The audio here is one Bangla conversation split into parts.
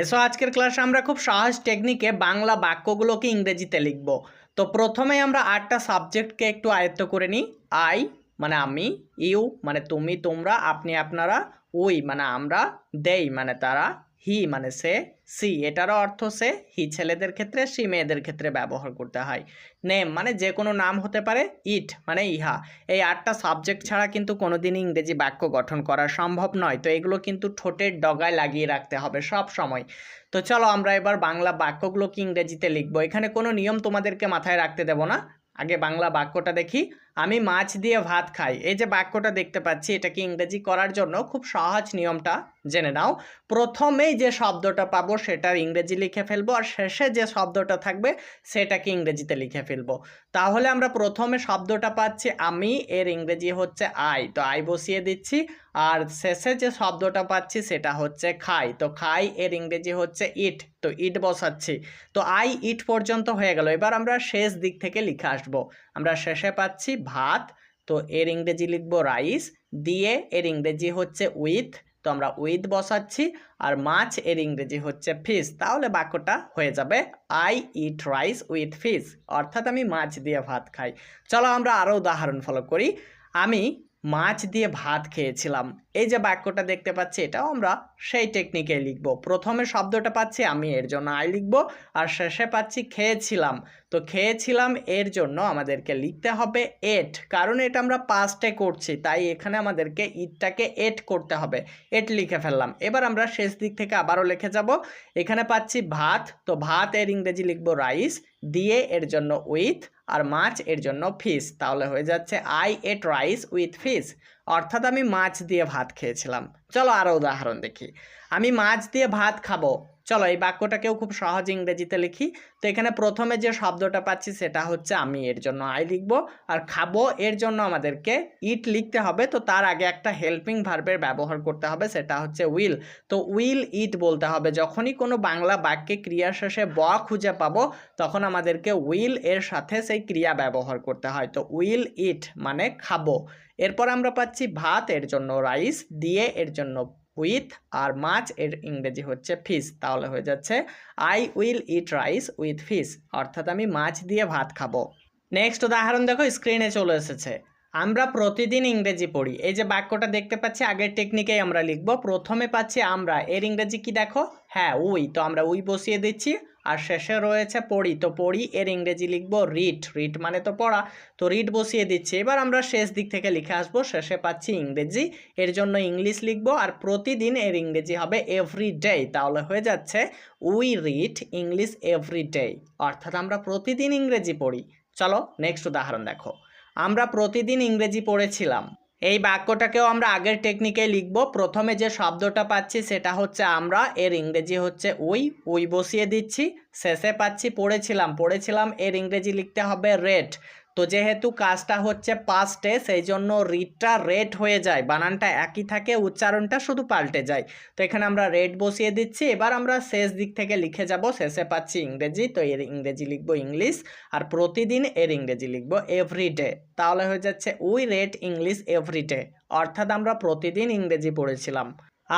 এসো আজকের ক্লাসে আমরা খুব সহজ টেকনিকে বাংলা বাক্যগুলোকে ইংরেজিতে লিখব। তো প্রথমে আমরা আটটা সাবজেক্টকে একটু আয়ত্ত করে নিই। আই মানে আমি ইউ মানে তুমি, তোমরা, আপনি, আপনারা উই মানে আমরা দেই মানে তারা হি মানে সে, সি এটারও অর্থ সে, হি ছেলেদের ক্ষেত্রে, সি মেয়েদের ক্ষেত্রে ব্যবহার করতে হয়। নেম মানে যে কোনো নাম হতে পারে, ইট মানে ইহা। এই আটটা সাবজেক্ট ছাড়া কিন্তু কোনোদিনই ইংরেজি বাক্য গঠন করা সম্ভব নয়। তো এগুলো কিন্তু ঠোঁটের ডগায় লাগিয়ে রাখতে হবে সব সময়। তো চলো আমরা এবার বাংলা বাক্যগুলোকে ইংরেজিতে লিখব। এখানে কোনো নিয়ম তোমাদেরকে মাথায় রাখতে দেবো না। আগে বাংলা বাক্যটা দেখি। আমি মাছ দিয়ে ভাত খাই। এই যে বাক্যটা দেখতে পাচ্ছি, এটাকে ইংরেজি করার জন্য খুব সহজ নিয়মটা জেনে নাও। প্রথমেই যে শব্দটা পাবো সেটার ইংরেজি লিখে ফেলব আর শেষে যে শব্দটা থাকবে সেটাকে ইংরেজিতে লিখে ফেলব। তাহলে আমরা প্রথমে শব্দটা পাচ্ছি আমি, এর ইংরেজি হচ্ছে আই তো আই বসিয়ে দিচ্ছি আর শেষে যে শব্দটা পাচ্ছি সেটা হচ্ছে খাই, তো খাই, এর ইংরেজি হচ্ছে ইট তো ইট বসাচ্ছি। তো আই ইট পর্যন্ত হয়ে গেল, এবার আমরা শেষ দিক থেকে লিখে আসব। আমরা শেষে পাচ্ছি ভাত, তো এর ইংরেজি লিখব রাইস, দিয়ে এর ইংরেজি হচ্ছে উইথ, তো আমরা উইথ বসাচ্ছি, আর মাছ এর ইংরেজি হচ্ছে ফিশ, তাহলে বাক্যটা হয়ে যাবে I eat rice with fish অর্থাৎ আমি মাছ দিয়ে ভাত খাই। চলো আমরা আরও উদাহরণ ফলো করি। আমি মাছ দিয়ে ভাত খেয়েছিলাম এই যে বাক্যটা দেখতে পাচ্ছি এটাও আমরা সেই টেকনিকে লিখব। প্রথমে শব্দটা পাচ্ছি আমি, এর জন্য আই লিখব, আর শেষে পাচ্ছি খেয়েছিলাম। তো খেয়েছিলাম, এর জন্য আমাদেরকে লিখতে হবে এট কারণ এটা আমরা পাস্টে করছি, তাই এখানে আমাদেরকে ইটটাকে এট করতে হবে। এট লিখে ফেললাম। এবার আমরা শেষ দিক থেকে আবারও লিখে যাব। এখানে পাচ্ছি ভাত, তো ভাত এর ইংরেজি লিখব রাইস দিয়ে এর জন্য উইথ আর মাছ এর জন্য ফিস তাহলে হয়ে যাচ্ছে I ate rice with fish অর্থাৎ আমি মাছ দিয়ে ভাত খেয়েছিলাম। চলো আরও উদাহরণ দেখি। আমি মাছ দিয়ে ভাত খাব। চলো এই বাক্যটাকেও খুব সহজ ইংরেজিতে লিখি। তো এখানে প্রথমে যে শব্দটা পাচ্ছি সেটা হচ্ছে আমি, এর জন্য আই লিখব। আর খাব, এর জন্য আমাদেরকে ইট লিখতে হবে। তো তার আগে একটা হেল্পিং ভার্বের ব্যবহার করতে হবে, সেটা হচ্ছে উইল তো উইল ইট বলতে হবে, যখনই কোনো বাংলা বাক্যে ক্রিয়া শেষে ব খুঁজে পাবো, তখন আমাদেরকে উইল এর সাথে সেই ক্রিয়া ব্যবহার করতে হয়। তো উইল ইট মানে খাব। এরপর আমরা পাচ্ছি ভাত, এর জন্য রাইস দিয়ে এর জন্য উইথ আর মাছ এর ইংরেজি হচ্ছে ফিস তাহলে হয়ে যাচ্ছে, I will eat rice with fish অর্থাৎ আমি মাছ দিয়ে ভাত খাব। নেক্সট উদাহরণ দেখো, স্ক্রিনে চলে এসেছে। আমরা প্রতিদিন ইংরেজি পড়ি। এই যে বাক্যটা দেখতে পাচ্ছি, আগের টেকনিকেই আমরা লিখব। প্রথমে পাচ্ছি আমরা। এর ইংরেজি কি দেখো? হ্যাঁ উই। তো আমরা উই বসিয়ে দিচ্ছি। আর শেষে রয়েছে পড়ি। তো পড়ি, এর ইংরেজি লিখব রিট রিট মানে তো পড়া। তো রিট বসিয়ে দিচ্ছি। এবার আমরা শেষ দিক থেকে লিখে আসব। শেষে পাচ্ছি ইংরেজি। এর জন্য ইংলিশ লিখব। আর প্রতিদিন এর ইংরেজি হবে এভরি ডে তাহলে হয়ে যাচ্ছে, we read English every day অর্থাৎ আমরা প্রতিদিন ইংরেজি পড়ি। চলো নেক্সট উদাহরণ দেখো। আমরা প্রতিদিন ইংরেজি পড়েছিলাম। এই বাক্যটাকেও আমরা আগের টেকনিকে লিখব। প্রথমে যে শব্দটা পাচ্ছি সেটা হচ্ছে আমরা, এর ইংরেজি হচ্ছে ওই উই বসিয়ে দিচ্ছি, শেষে পাচ্ছি পড়েছিলাম। পড়েছিলাম, এর ইংরেজি লিখতে হবে রেড। তো যেহেতু কাজটা হচ্ছে পাস্টে সেই জন্য রিডটা রেড হয়ে যায়। বানানটা একই থাকে, উচ্চারণটা শুধু পাল্টে যায়। তো এখানে আমরা রেড বসিয়ে দিচ্ছি। এবার আমরা শেষ দিক থেকে লিখে যাব। শেষে পাচ্ছি ইংরেজি, তো এর ইংরেজি লিখব ইংলিশ। আর প্রতিদিন এর ইংরেজি লিখব এভরিডে তাহলে হয়ে যাচ্ছে উই রেড ইংলিশ এভরিডে অর্থাৎ আমরা প্রতিদিন ইংরেজি পড়েছিলাম।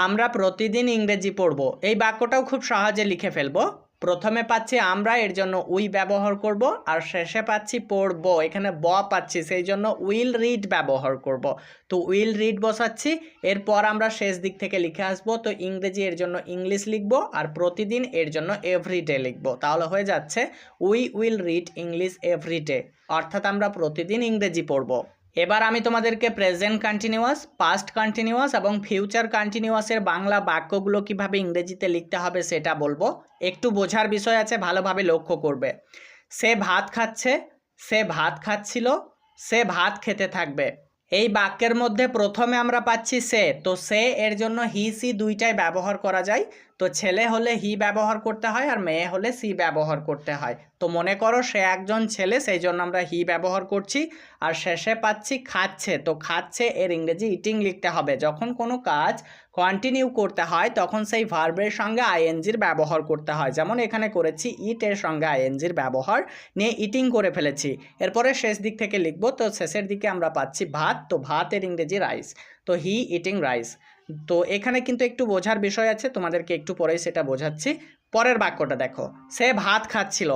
আমরা প্রতিদিন ইংরেজি পড়ব। এই বাক্যটাও খুব সহজে লিখে ফেলব। প্রথমে পাচ্ছি আমরা, এর জন্য উই ব্যবহার করব, আর শেষে পাচ্ছি পড়ব। এখানে ব পাচ্ছি, সেই জন্য উইল রিড ব্যবহার করব। তো উইল রিড বসাচ্ছি, এরপর আমরা শেষ দিক থেকে লিখে আসব। তো ইংরেজি, এর জন্য ইংলিশ লিখব, আর প্রতিদিন এর জন্য এভরিডে লিখব। তাহলে হয়ে যাচ্ছে we will read English everyday অর্থাৎ আমরা প্রতিদিন ইংরেজি পড়ব। এবার আমি তোমাদেরকে প্রেজেন্ট কন্টিনিউয়াস পাস্ট কন্টিনিউয়াস এবং ফিউচার কন্টিনিউয়াসের বাংলা বাক্যগুলো কীভাবে ইংরেজিতে লিখতে হবে সেটা বলব। একটু বোঝার বিষয় আছে, ভালোভাবে লক্ষ্য করবে। সে ভাত খাচ্ছে, সে ভাত খাচ্ছিল, সে ভাত খেতে থাকবে। এই বাক্যের মধ্যে প্রথমে আমরা পাচ্ছি সে, তো সে এর জন্য হি সি দুইটাই ব্যবহার করা যায়। তো ছেলে হলে হি ব্যবহার করতে হয় আর মেয়ে হলে সি ব্যবহার করতে হয়। তো মনে করো সে একজন ছেলে, সেই জন্য আমরা হি ব্যবহার করছি আর শেষে পাচ্ছি খাচ্ছে। তো খাচ্ছে এর ইংরেজি ইটিং লিখতে হবে। যখন কোনো কাজ কন্টিনিউ করতে হয়, তখন সেই ভার্বের সঙ্গে আইএনজির ব্যবহার করতে হয়। যেমন এখানে করেছি ইট এর সঙ্গে আইএনজির ব্যবহার নিয়ে ইটিং করে ফেলেছি। এরপরে শেষ দিক থেকে লিখব, তো শেষের দিকে আমরা পাচ্ছি ভাত। তো ভাতের ইংরেজি রাইস তো হি ইটিং রাইস তো এখানে কিন্তু একটু বোঝার বিষয় আছে, তোমাদেরকে একটু পরেই সেটা বোঝাচ্ছি। পরের বাক্যটা দেখো, সে ভাত খাচ্ছিল।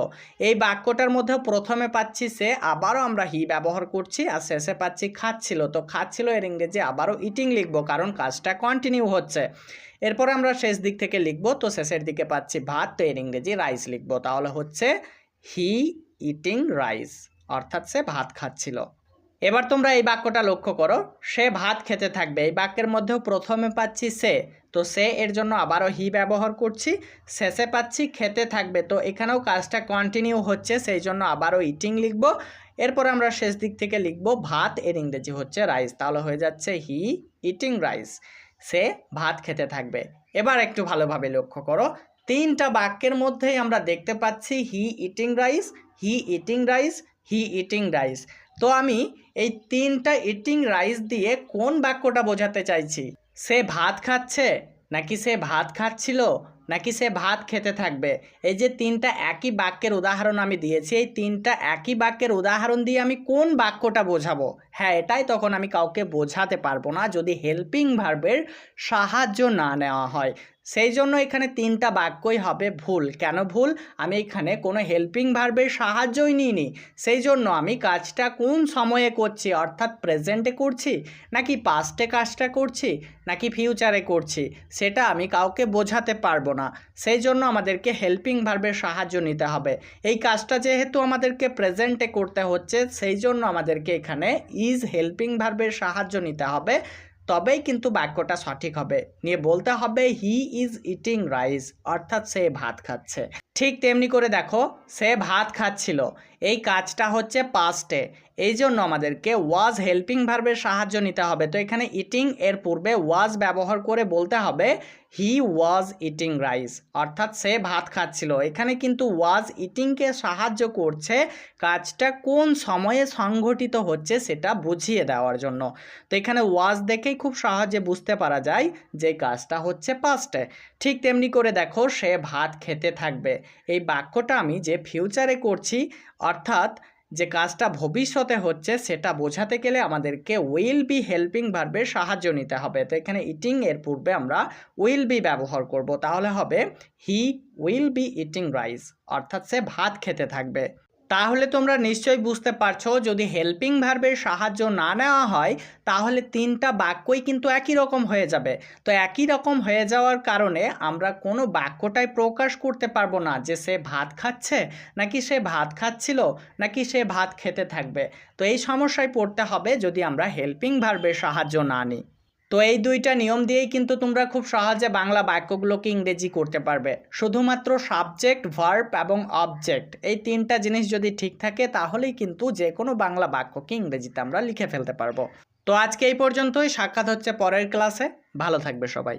এই বাক্যটার মধ্যে প্রথমে পাচ্ছি সে, আবারও আমরা হি ব্যবহার করছি আর শেষে পাচ্ছি খাচ্ছিল। তো খাচ্ছিল এর ইংরেজি আবারও ইটিং লিখব, কারণ কাজটা কন্টিনিউ হচ্ছে। এরপরে আমরা শেষ দিক থেকে লিখব, তো শেষের দিকে পাচ্ছি ভাত, তো এর ইংরেজি রাইস লিখব। তাহলে হচ্ছে হি ইটিং রাইস অর্থাৎ সে ভাত খাচ্ছিল। এবার তোমরা এই বাক্যটা লক্ষ্য করো। সে ভাত খেতে থাকবে। এই বাক্যের মধ্যেও প্রথমে পাচ্ছি সে। তো সে এর জন্য আবারও হি ব্যবহার করছি। শেষে পাচ্ছি খেতে থাকবে। তো এখানেও কাজটা কন্টিনিউ হচ্ছে, সেই জন্য আবারও ইটিং লিখব। এরপর আমরা শেষ দিক থেকে লিখব, ভাত এর ইংরেজি হচ্ছে রাইস তাহলে হয়ে যাচ্ছে হি ইটিং রাইস সে ভাত খেতে থাকবে। এবার একটু ভালোভাবে লক্ষ্য করো। তিনটা বাক্যের মধ্যেই আমরা দেখতে পাচ্ছি he eating rice he eating rice he eating rice তো আমি এই তিনটা ইটিং রাইস দিয়ে কোন বাক্যটা বোঝাতে চাইছি? সে ভাত খাচ্ছে নাকি সে ভাত খাচ্ছিল? নাকি সে ভাত খেতে থাকবে? এই যে তিনটা একই বাক্যের উদাহরণ আমি দিয়েছি, এই তিনটা একই বাক্যের উদাহরণ দিয়ে আমি কোন বাক্যটা বোঝাবো? হ্যাঁ এটাই তখন আমি কাউকে বোঝাতে পারব না যদি হেল্পিং ভার্বের সাহায্য না নেওয়া হয়। সেই জন্য এখানে তিনটা বাক্যই হবে ভুল। কেন ভুল? আমি এখানে কোনো হেল্পিং ভার্বের সাহায্যই নিইনি। সেই জন্য আমি কাজটা কোন সময়ে করছি? অর্থাৎ প্রেজেন্টে করছি? নাকি পাস্টে কাজটা করছি? নাকি ফিউচারে করছি? সেটা আমি কাউকে বোঝাতে পারব না। সেই জন্য আমাদেরকে হেল্পিং ভার্বের সাহায্য নিতে হবে। এই কাজটা যেহেতু আমাদেরকে প্রেজেন্টে করতে হচ্ছে, সেই জন্য আমাদেরকে এখানে ইজ হেল্পিং ভার্বের সাহায্য নিতে হবে। তবেই কিন্তু বাক্যটা সঠিক হবে। নিয়ে বলতে হবে হি ইজ ইটিং রাইস অর্থাৎ সে ভাত খাচ্ছে। ঠিক তেমনি করে দেখো, সে ভাত খাচ্ছিল। এই কাজটা হচ্ছে পাস্টে এই জন্য আমাদেরকে ওয়াজ হেল্পিং ভার্বের সাহায্য নিতে হবে। তো এখানে ইটিং এর পূর্বে ওয়াজ ব্যবহার করে বলতে হবে হি ওয়াজ ইটিং রাইস অর্থাৎ সে ভাত খাচ্ছিল। এখানে কিন্তু ওয়াজ ইটিংকে সাহায্য করছে, কাজটা কোন সময়ে সংঘটিত হচ্ছে সেটা বুঝিয়ে দেওয়ার জন্য। তো এখানে ওয়াজ দেখেই খুব সহজে বুঝতে পারা যায় যে কাজটা হচ্ছে পাস্টে ঠিক তেমনি করে দেখো, সে ভাত খেতে থাকবে। এই বাক্যটা আমি যে ফিউচারে করছি অর্থাৎ যে কাজটা ভবিষ্যতে হচ্ছে সেটা বোঝাতে গেলে আমাদেরকে উইল বি হেল্পিং ভার্বের সাহায্য নিতে হবে। তো এখানে ইটিং এর পূর্বে আমরা উইল বি ব্যবহার করব। তাহলে হবে he will be eating rice অর্থাৎ সে ভাত খেতে থাকবে। তাহলে তোমরা নিশ্চয়ই বুঝতে পারছ, যদি হেল্পিং ভার্বের সাহায্য না নেওয়া হয়, তাহলে তিনটা বাক্যই কিন্তু একই রকম হয়ে যাবে। তো একই রকম হয়ে যাওয়ার কারণে আমরা কোনো বাক্যটাই প্রকাশ করতে পারব না যে সে ভাত খাচ্ছে, নাকি সে ভাত খাচ্ছিল, নাকি সে ভাত খেতে থাকবে। তো এই সমস্যায় পড়তে হবে যদি আমরা হেল্পিং ভার্বের সাহায্য না নিই। তো এই দুইটা নিয়ম দিয়েই কিন্তু তোমরা খুব সহজে বাংলা বাক্যগুলোকে ইংরেজি করতে পারবে। শুধুমাত্র সাবজেক্ট ভার্ব এবং অবজেক্ট এই তিনটা জিনিস যদি ঠিক থাকে, তাহলেই কিন্তু যে কোনো বাংলা বাক্যকে ইংরেজিতে আমরা লিখে ফেলতে পারব। তো আজকে এই পর্যন্তই, সাক্ষাৎ হচ্ছে পরের ক্লাসে ভালো থাকবে সবাই।